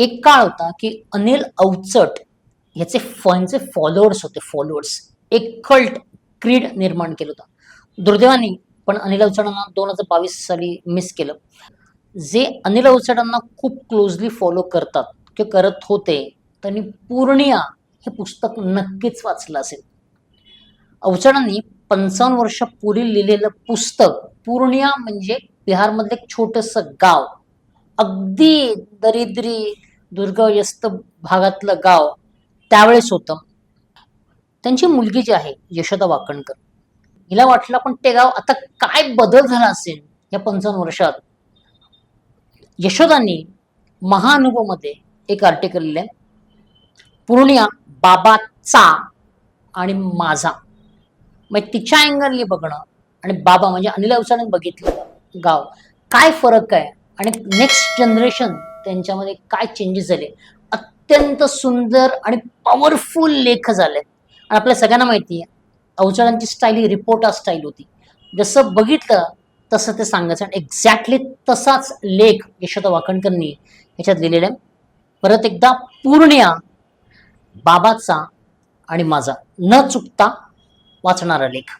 एक काळ होता की अनिल अवचट याचे फनचे फॉलोअर्स होते फॉलोअर्स एक कल्ट क्रीड निर्माण केलं होतं. दुर्दैवाने पण अनिल अवचटांना दोन हजार बावीस साली मिस केलं. जे अनिल अवचटांना खूप क्लोजली फॉलो करतात किंवा करत होते त्यांनी पूर्णिया हे पुस्तक नक्कीच वाचलं असेल. अवचटांनी पंचावन्न वर्षापूर्वी लिहिलेलं पुस्तक पूर्णिया म्हणजे बिहारमधलं एक छोटंसं गाव. अगदी दरिद्री दुर्गव्यस्त भागातलं गाव त्यावेळेस होतं. त्यांची मुलगी जी आहे यशोदा वाकणकर हिला वाटलं पण ते गाव आता काय बदल झाला असेल या पंचावन्न वर्षात? यशोदांनी महाअनुभवमध्ये एक आर्टिकल लिहिलं पूर्णिया बाबाचा आणि माझा. मग तिच्या अँगलनी बघणं आणि बाबा म्हणजे अनिल अवसाने बघितलं गाव. काय फरक आहे? आणि नेक्स्ट जनरेशन त्यांच्यामध्ये काय चेंजेस झाले? अत्यंत सुंदर आणि पॉवरफुल लेख झाले आणि आपल्या सगळ्यांना माहिती आहे अवचळांची स्टाईल ही रिपोर्टर स्टाईल होती. जसं बघितलं तसं ते सांगायचं. आणि एक्झॅक्टली तसाच लेख यशोदा वाकणकरनी ह्याच्यात लिहिलेला आहे. परत एकदा पूर्ण्या बाबाचा आणि माझा न चुकता वाचणारा लेख.